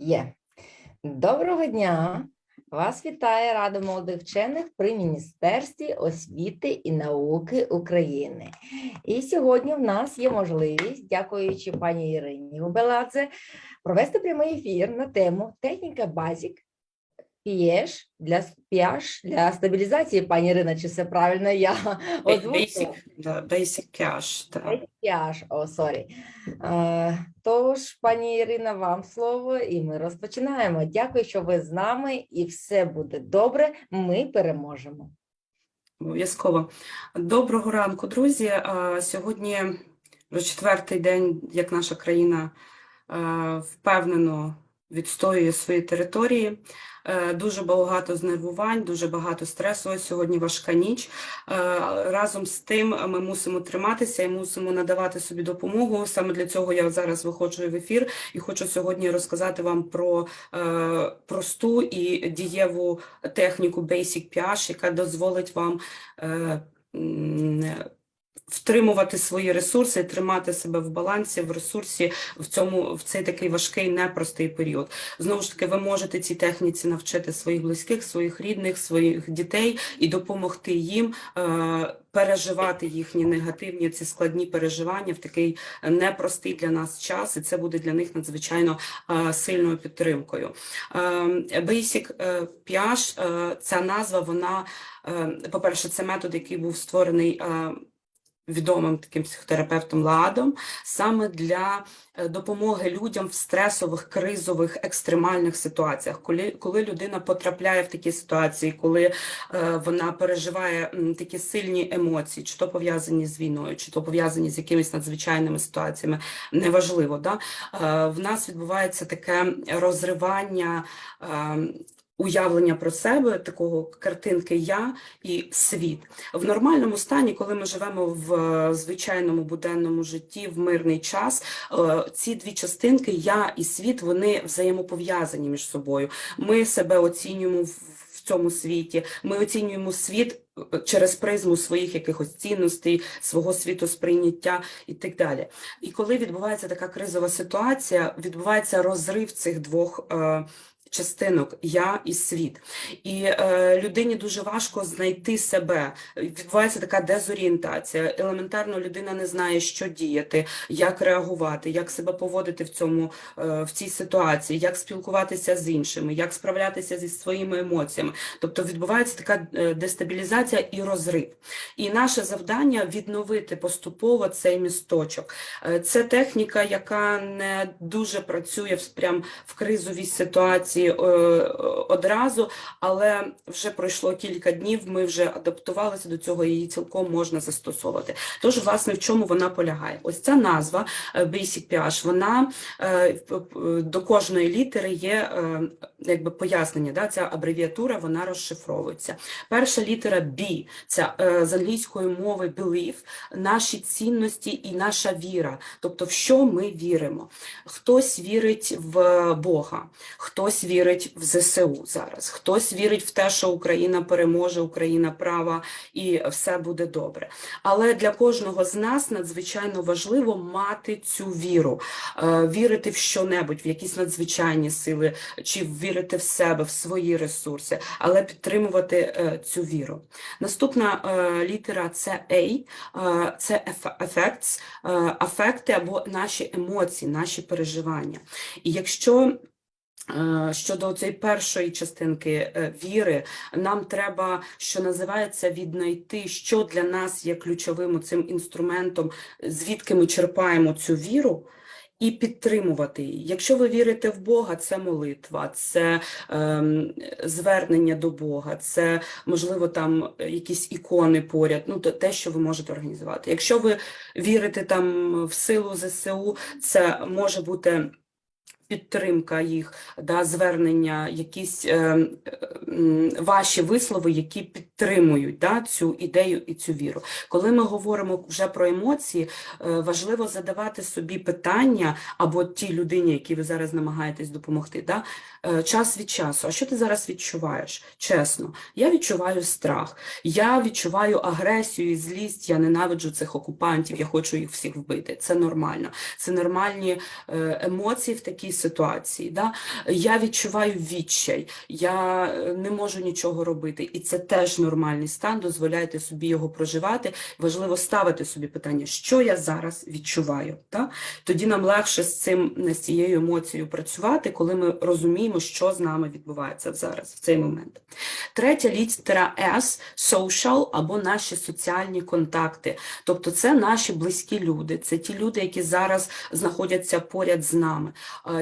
Є. Доброго дня! Вас вітає Рада молодих вчених при Міністерстві освіти і науки України. І сьогодні в нас є можливість, дякуючи пані Ірині Беладзе, провести прямий ефір на тему техніка базік пієш для піаш для стабілізації. Пані Ірина, чи все правильно я? Basic, да, basic cash, о, сорі. Тож, пані Ірина, вам слово, і ми розпочинаємо. Дякую, що ви з нами, і все буде добре. Ми переможемо. Обов'язково. Доброго ранку, друзі. Сьогодні вже четвертий день, як наша країна впевнено відстоює свої території. Е, Дуже багато знервувань, дуже багато стресу. Ось Сьогодні важка ніч. Е, Разом з тим ми мусимо триматися і мусимо надавати собі допомогу. Саме для цього я зараз виходжу в ефір і хочу сьогодні розказати вам про е, просту і дієву техніку Basic PH, яка дозволить вам втримувати свої ресурси, тримати себе в балансі, в ресурсі в цьому в цей такий важкий, непростий період. Знову ж таки, ви можете цій техніці навчити своїх близьких, своїх рідних, своїх дітей і допомогти їм е, переживати їхні негативні ці складні переживання в такий непростий для нас час, і це буде для них надзвичайно е, сильною підтримкою. Е, Basic е, PH, е, ця назва, вона, е, по-перше, це метод, який був створений. е, відомим таким психотерапевтом Ладом саме для е, допомоги людям в стресових, кризових, екстремальних ситуаціях, коли, коли людина потрапляє в такі ситуації, коли е, вона переживає такі сильні емоції, чи то пов'язані з війною, чи то пов'язані з якимись надзвичайними ситуаціями, неважливо. Да? Е, в нас відбувається таке розривання. Е, Уявлення про себе, такого картинки я і світ. В нормальному стані, коли ми живемо в е, звичайному буденному житті, в мирний час, е, ці дві частинки, я і світ, вони взаємопов'язані між собою. Ми себе оцінюємо в цьому світі, ми оцінюємо світ е, через призму своїх якихось цінностей, свого світосприйняття і так далі. І коли відбувається така кризова ситуація, відбувається розрив цих двох. Частинок я і світ, і е, людині дуже важко знайти себе. Відбувається така дезорієнтація. Елементарно людина не знає, що діяти, як реагувати, як себе поводити в цьому е, в цій ситуації, як спілкуватися з іншими, як справлятися зі своїми емоціями. Тобто відбувається така е, дестабілізація і розрив. І наше завдання відновити поступово цей місточок. Е, Це техніка, яка не дуже працює в прям в кризовій ситуації е, одразу, але вже пройшло кілька днів. Ми вже адаптувалися до цього, її цілком можна застосовувати. Тож, власне, в чому вона полягає? Ось ця назва е, Basic PH, вона е, до кожної літери є якби пояснення. Да? Ця абревіатура вона розшифровується. Перша літера B – це з англійської мови belief, наші цінності і наша віра, тобто в що ми віримо. Хтось вірить в Бога, хтось вірить в ЗСУ зараз, хтось вірить в те, що Україна переможе, Україна права і все буде добре. Але для кожного з нас надзвичайно важливо мати цю віру, е, вірити в що-небудь, в якісь надзвичайні сили, чи вірити в себе, в свої ресурси, але підтримувати е, цю віру. Наступна е, літера це A, це affects, афекти або наші емоції, наші переживання. І якщо Щодо цієї першої частинки е, віри, нам треба, що називається, віднайти, що для нас є ключовим цим інструментом, звідки ми черпаємо цю віру, і підтримувати її. Якщо ви вірите в Бога, це молитва, це ем, звернення до Бога, це можливо там якісь ікони поряд, ну то те, що ви можете організувати. Якщо ви вірите там в силу ЗСУ, це може бути. Підтримка їх, да, звернення, якісь е, м, ваші вислови, які підтримують да, цю ідею і цю віру. Коли ми говоримо вже про емоції, е, важливо задавати собі питання або тій людині, якій ви зараз намагаєтесь допомогти, да, е, час від часу. А що ти зараз відчуваєш? Чесно, я відчуваю страх, я відчуваю агресію і злість, я ненавиджу цих окупантів, я хочу їх всіх вбити. Це нормально. Це нормальні е, емоції в такій ситуації. Да? Я відчуваю відчай, я е, не можу нічого робити. І це теж нормальний стан. Дозволяйте собі його проживати. Важливо ставити собі питання, що я зараз відчуваю. Да? Тоді нам легше з цим з цією емоцією працювати, коли ми розуміємо, що з нами відбувається зараз в цей момент. Третя літера S – social або наші соціальні контакти. Тобто це наші близькі люди, це ті люди, які зараз знаходяться поряд з нами.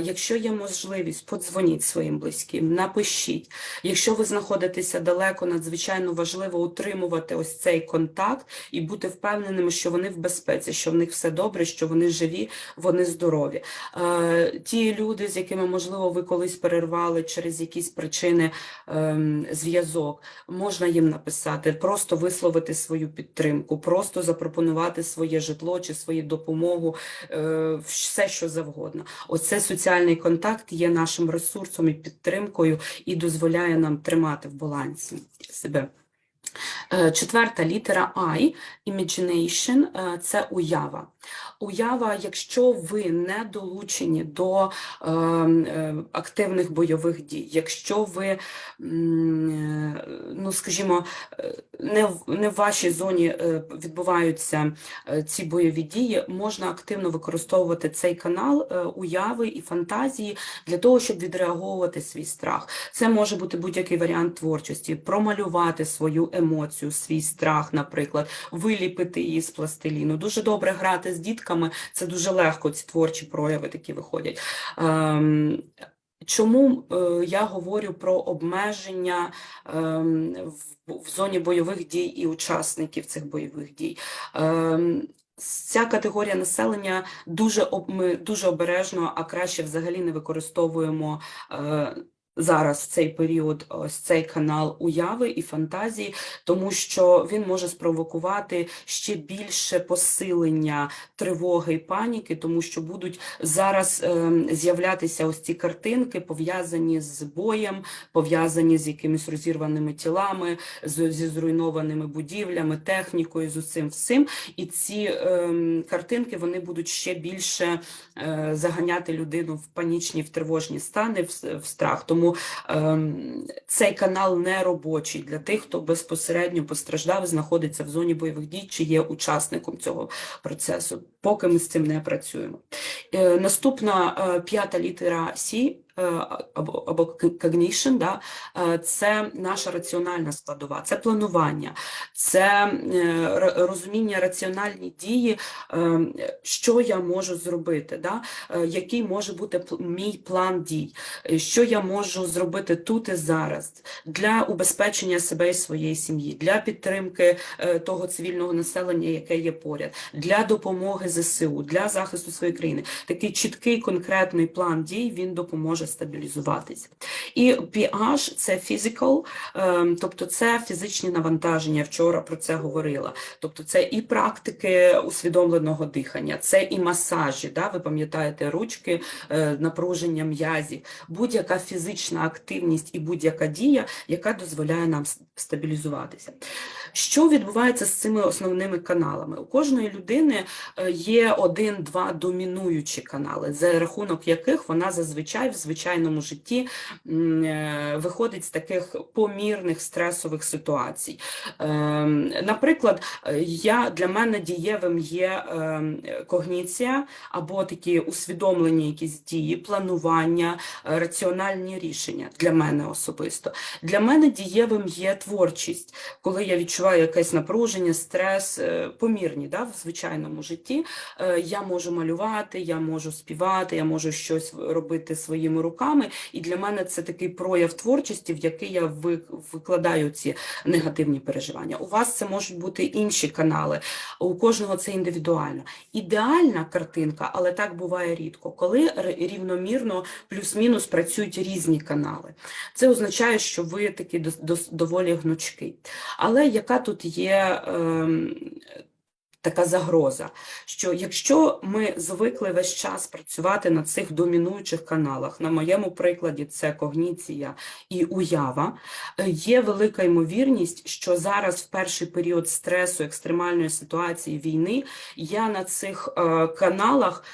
Якщо є можливість, подзвоніть своїм близьким, напишіть. Якщо ви знаходитеся далеко, надзвичайно важливо утримувати ось цей контакт і бути впевненими, що вони в безпеці, що в них все добре, що вони живі, вони здорові. Е, Ті люди, з якими, можливо, ви колись перервали через якісь причини ем, зв'язок, можна їм написати, просто висловити свою підтримку, просто запропонувати своє житло чи свою допомогу, е, все що завгодно. Оце соціальний контакт є нашим ресурсом і підтримкою і дозволяє нам тримати в балансі себе. Е, Четверта літера I, imagination, е, це уява. Уява, якщо ви не долучені до е, е, активних бойових дій, якщо ви, ну скажімо, не в, не в вашій зоні відбуваються ці бойові дії, можна активно використовувати цей канал уяви і фантазії для того, щоб відреагувати свій страх. Це може бути будь-який варіант творчості, промалювати свою емоцію, свій страх, наприклад, виліпити її з пластиліну. Дуже добре грати з дітками, це дуже легко, ці творчі прояви такі виходять. Ем, Чому е, я говорю про обмеження ем, в, в зоні бойових дій і учасників цих бойових дій? Ем, Ця категорія населення дуже ми дуже обережно, а краще взагалі не використовуємо е, зараз цей період ось цей канал уяви і фантазії, тому що він може спровокувати ще більше посилення тривоги і паніки, тому що будуть зараз ем, з'являтися ось ці картинки, пов'язані з боєм, пов'язані з якимись розірваними тілами, з, зі зруйнованими будівлями, технікою, з усім всім. І ці ем, картинки вони будуть ще більше е, заганяти людину в панічні, в тривожні стани, в, в страх. Тому ем, цей канал не робочий для тих, хто безпосередньо постраждав, знаходиться в зоні бойових дій чи є учасником цього процесу. Поки ми з цим не працюємо. Е, наступна е, п'ята літера Сі. Або, або cognition, да, е, це наша раціональна складова, це планування, це е, розуміння раціональні дії, е, що я можу зробити, да, е, який може бути мій план дій, е, що я можу зробити тут і зараз для убезпечення себе і своєї сім'ї, для підтримки е, того цивільного населення, яке є поряд, для допомоги ЗСУ, для захисту своєї країни. Такий чіткий конкретний план дій він допоможе стабілізуватися. І pH – це physical, ем, тобто це фізичні навантаження. Вчора про це говорила. Тобто це і практики усвідомленого дихання, це і масажі. Да? Ви пам'ятаєте ручки, е, напруження м'язів, будь-яка фізична активність і будь-яка дія, яка дозволяє нам стабілізуватися. Що відбувається з цими основними каналами? У кожної людини е, є один-два домінуючі канали, за рахунок яких вона зазвичай в звичайному житті е, виходить з таких помірних стресових ситуацій. Ем, Наприклад, е, я, для мене дієвим є ем, когніція або такі усвідомлені якісь дії, планування, е, раціональні рішення для мене особисто. Для мене дієвим є творчість, коли я відчуваю якесь напруження, стрес, помірні да, в звичайному житті. Я можу малювати, я можу співати, я можу щось робити своїми руками. І для мене це такий прояв творчості, в який я викладаю ці негативні переживання. У вас це можуть бути інші канали, у кожного це індивідуально. Ідеальна картинка, але так буває рідко, коли рівномірно плюс-мінус працюють різні канали. Це означає, що ви дос- доволі гнучкий. Але яка тут є ем, така загроза, що якщо ми звикли весь час працювати на цих домінуючих каналах, на моєму прикладі це когніція і уява, е, є велика ймовірність, що зараз в перший період стресу, екстремальної ситуації війни, я на цих е, каналах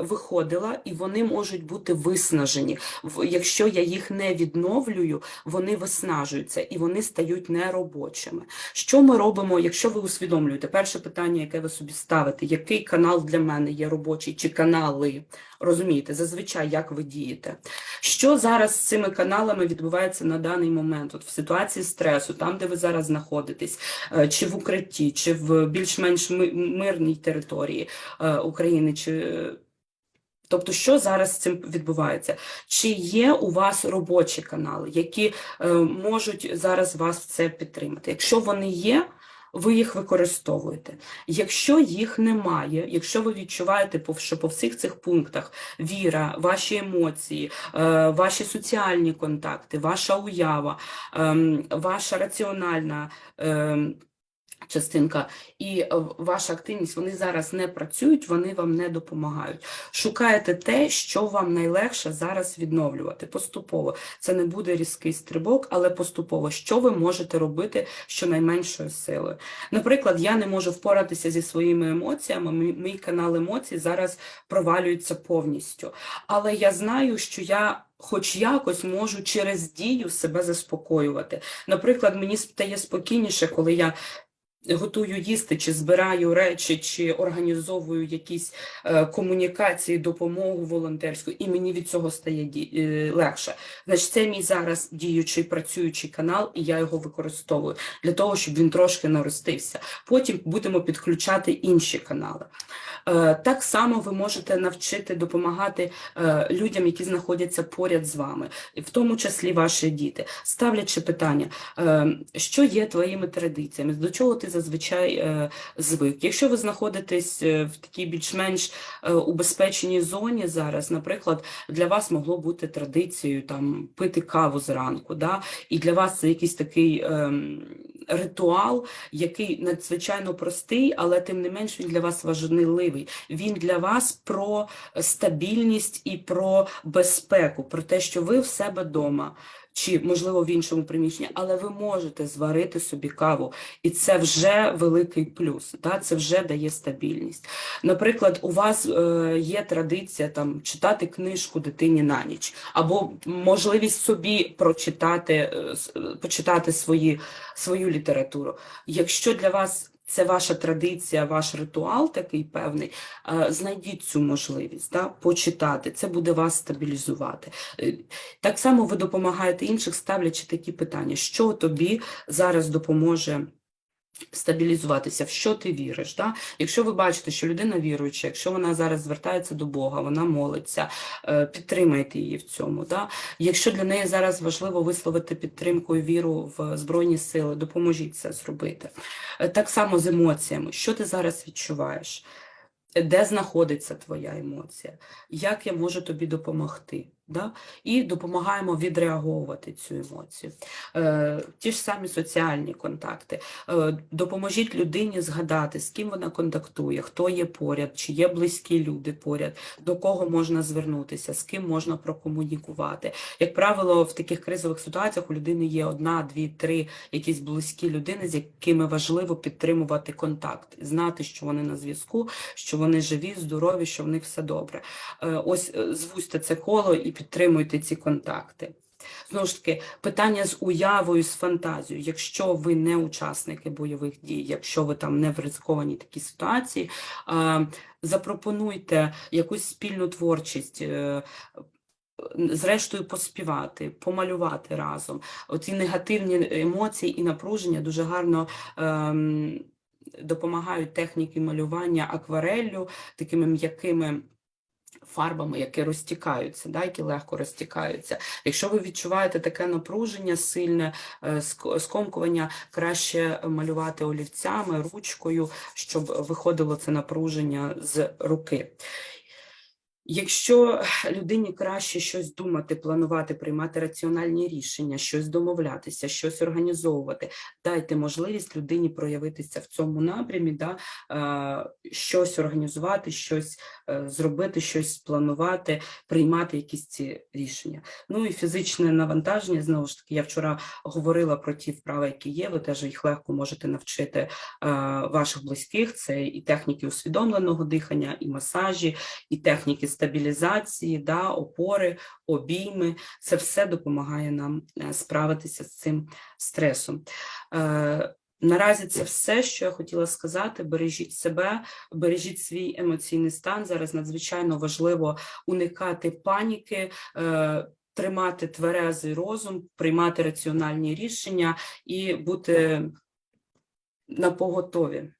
виходила, і вони можуть бути виснажені. Якщо я їх не відновлюю, вони виснажуються і вони стають неробочими. Що ми робимо, якщо ви усвідомлюєте? Перше питання, яке ви собі ставите, який канал для мене є робочий, чи канали? Розумієте, зазвичай як ви дієте? Що зараз з цими каналами відбувається на даний момент? От в ситуації стресу, там, де ви зараз знаходитесь, е, чи в укритті, чи в більш-менш мирній території е, України, чи Тобто, що зараз з цим відбувається? Чи є у вас робочі канали, які е, можуть зараз вас це підтримати? Якщо вони є, ви їх використовуєте. Якщо їх немає, якщо ви відчуваєте, що по всіх цих пунктах віра, ваші емоції, е, ваші соціальні контакти, ваша уява, ем, ваша раціональна ем, частинка і е, ваша активність, вони зараз не працюють, вони вам не допомагають. Шукаєте те, що вам найлегше зараз відновлювати поступово. Це не буде різкий стрибок, але поступово, що ви можете робити щонайменшою силою. Наприклад, я не можу впоратися зі своїми емоціями, мій, мій канал емоцій зараз провалюється повністю. Але я знаю, що я. Хоч якось можу через дію себе заспокоювати. Наприклад, мені стає спокійніше, коли я готую їсти, чи збираю речі, чи організовую якісь е, комунікації, допомогу волонтерську, і мені від цього стає е, легше. Значить, це мій зараз діючий працюючий канал, і я його використовую для того, щоб він трошки наростився. Потім будемо підключати інші канали. Е, Так само ви можете навчити допомагати людям, які знаходяться поряд з вами, в тому числі ваші діти, ставлячи питання, е, що є твоїми традиціями, до чого ти зазвичай е, звик. Якщо ви знаходитесь е, в такій більш-менш е, убезпеченій зоні зараз, наприклад, для вас могло бути традицією там пити каву зранку, да? і для вас це якийсь такий ем, ритуал, який надзвичайно простий, але тим не менш він для вас важливий. Він для вас про стабільність і про безпеку, про те, що ви в себе вдома. Чи можливо в іншому приміщенні, але ви можете зварити собі каву, і це вже великий плюс. Да? Це вже дає стабільність. Наприклад, у вас е, є традиція там читати книжку дитині на ніч, або можливість собі прочитати, е, е, почитати свої, свою літературу. Якщо для вас це ваша традиція, ваш ритуал такий певний, е, знайдіть цю можливість да, почитати. Це буде вас стабілізувати. Е, Так само ви допомагаєте інших, ставлячи такі питання, що тобі зараз допоможе стабілізуватися, в що ти віриш. Да? Якщо ви бачите, що людина віруюча, якщо вона зараз звертається до Бога, вона молиться, е, підтримайте її в цьому. Да? Якщо для неї зараз важливо висловити підтримку і віру в Збройні Сили, допоможіть це зробити. Е, Так само з емоціями. Що ти зараз відчуваєш? Де знаходиться твоя емоція? Як я можу тобі допомогти? Да? І допомагаємо відреаговувати цю емоцію. Е, ті ж самі соціальні контакти. Е, допоможіть людині згадати, з ким вона контактує, хто є поряд, чи є близькі люди поряд, до кого можна звернутися, з ким можна прокомунікувати. Як правило, в таких кризових ситуаціях у людини є одна, дві, три якісь близькі людини, з якими важливо підтримувати контакт, знати, що вони на зв'язку, що вони живі, здорові, що в них все добре. Е, Ось е, звузьте це коло і підтримуйте ці контакти. Знову ж таки, питання з уявою, з фантазією. Якщо ви не учасники бойових дій, якщо ви там не в ризикованій такій ситуації, запропонуйте якусь спільну творчість. е, Зрештою, поспівати, помалювати разом. Оці негативні емоції і напруження дуже гарно ем, допомагають техніки малювання аквареллю, такими м'якими фарбами, які розтікаються, да, які легко розтікаються. Якщо ви відчуваєте таке напруження сильне, е, скомкування, краще малювати олівцями, ручкою, щоб виходило це напруження з руки. Якщо людині краще щось думати, планувати, приймати раціональні рішення, щось домовлятися, щось організовувати, дайте можливість людині проявитися в цьому напрямі, да, е, щось організувати, щось зробити, щось спланувати, приймати якісь ці рішення. Ну і фізичне навантаження, знову ж таки, я вчора говорила про ті вправи, які є, ви теж їх легко можете навчити е, ваших близьких. Це і техніки усвідомленого дихання, і масажі, і техніки стабілізації, да, опори, обійми. Це все допомагає нам е, справитися з цим стресом. Наразі це все, що я хотіла сказати. Бережіть себе, бережіть свій емоційний стан. Зараз надзвичайно важливо уникати паніки, е, тримати тверезий розум, приймати раціональні рішення і бути на поготові.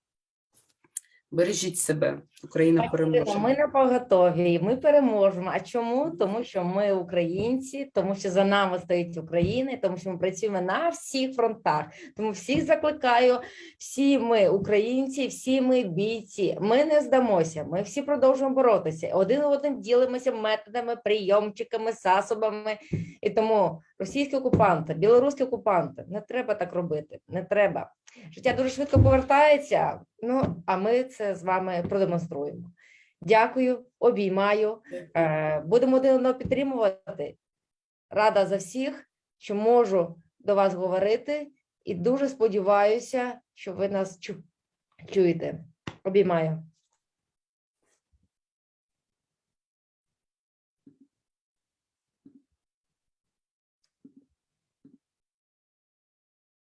Бережіть себе, Україна переможе. Ми на поготові, ми переможемо. А чому? Тому що ми українці, тому що за нами стоїть Україна, тому що ми працюємо на всіх фронтах. Тому всіх закликаю, всі ми українці, всі ми бійці. Ми не здамося. Ми всі продовжуємо боротися. Один одним ділимося методами, прийомчиками, засобами. І тому російські окупанти, білоруські окупанти, не треба так робити. Не треба. Життя дуже швидко повертається. Ну а ми це з вами продемонструємо. Дякую, обіймаю. Е, Будемо один одного підтримувати. Рада за всіх, що можу до вас говорити, і дуже сподіваюся, що ви нас чуєте. Обіймаю.